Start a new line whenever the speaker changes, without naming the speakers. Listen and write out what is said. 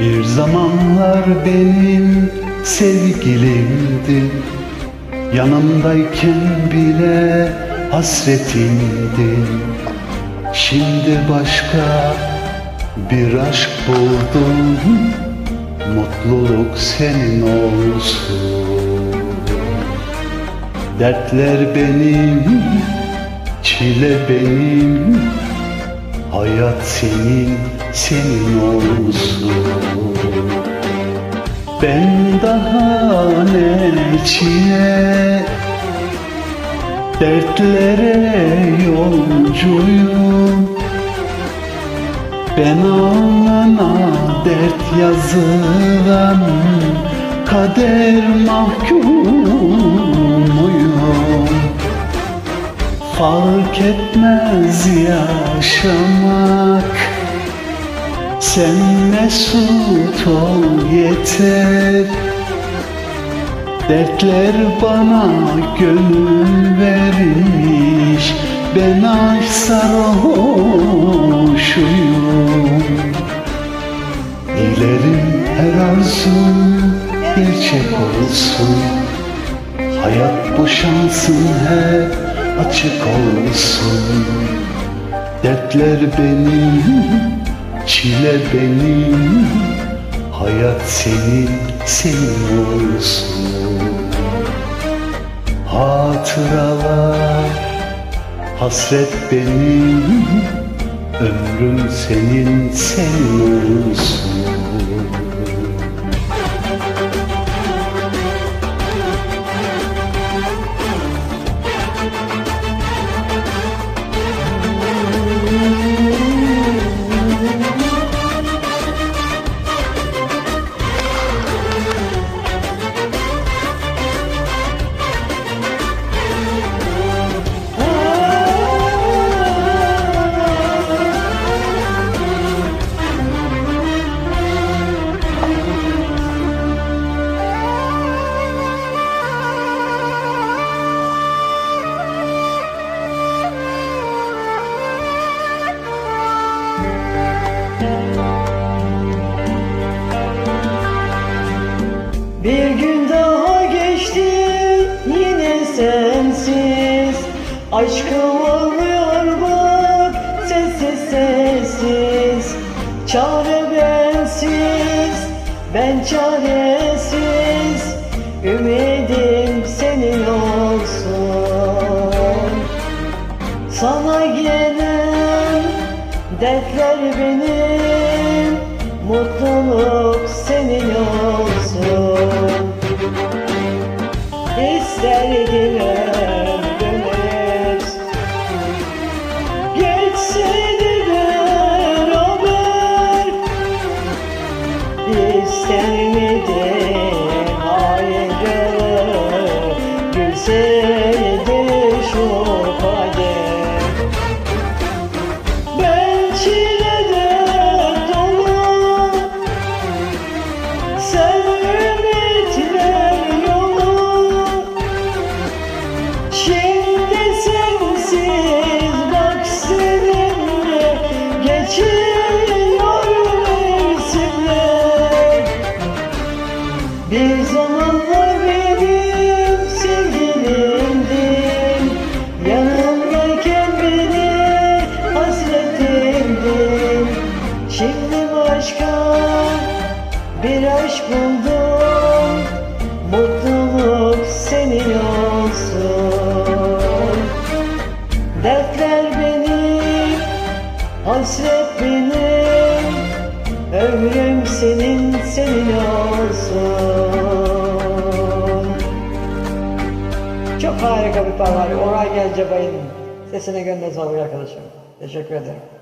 Bir zamanlar benim sevgilimdi. Yanımdayken bile hasretimdi. Şimdi başka bir aşk buldum. Mutluluk senin olsun. Dertler benim, çile benim Hayat senin, senin olsun. Ben daha ne çile Dertlere yolcuyum. Ben alnına dert yazılan Kader mahkumuyum Fark etmez yaşamak. Sen mesut ol yeter. Dertler bana gönül vermiş. Ben aşk sarhoşuyum. Dilerim her arzum gerçek olsun. Hayat bu şansın hep açık olsun. Dertler benim, çile benim. Hayat senin, senin olsun. Hatıralar, hasret benim. Ömrüm senin, senin olsun
Bir gün daha geçti yine sensiz. Aşkım ağlıyor bak sessiz sessiz. Çare bensiz ben çaresiz. Ümidim senin olsun. Sana gelen dertler benim Mutluluk zamanlar benim. Sevgilimdin Yanımdayken beni hasretimdin Şimdi başka bir aşk buldum. Mutluluk senin olsun. Dertler benim, hasret benim. Ömrüm senin, senin olsun Harika bir parça. Orhan Gencebay'ın sesine gönderdi arkadaşım. Teşekkür ederim.